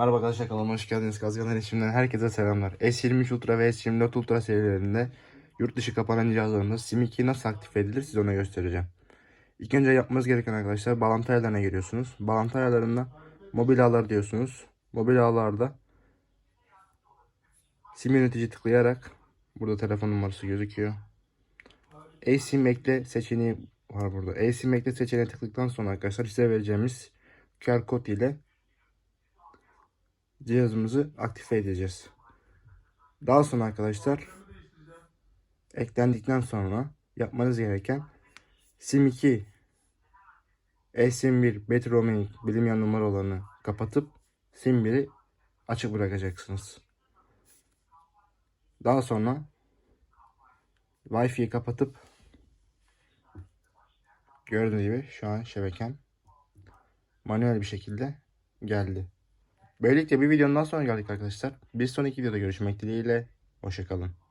Merhaba arkadaşlar kanalıma hoş geldiniz. Kazganlar işimden herkese selamlar. S23 Ultra ve S24 Ultra serilerinde yurt dışı kapanan cihazlarında SIM2 nasıl aktif edilir size onu göstereceğim. İlk önce yapmanız gereken arkadaşlar bağlantı ayarlarına giriyorsunuz. Bağlantı ayarlarında mobil ağlar diyorsunuz. Mobil ağlarda SIM yönetici tıklayarak burada telefon numarası gözüküyor. eSIM ekle seçeneği var burada. eSIM ekle seçeneğine tıkladıktan sonra arkadaşlar size vereceğimiz QR kod ile cihazımızı aktive edeceğiz. Daha sonra arkadaşlar eklendikten sonra yapmanız gereken SIM2 eSIM1 Better Roaming bilinmeyen numaralarını kapatıp SIM1'i açık bırakacaksınız. Daha sonra Wi-Fi'yi kapatıp gördüğünüz gibi şu an şebekem manuel bir şekilde geldi. Böylelikle bir videonun daha sonra geldik arkadaşlar. Bir sonraki videoda görüşmek dileğiyle. Hoşçakalın.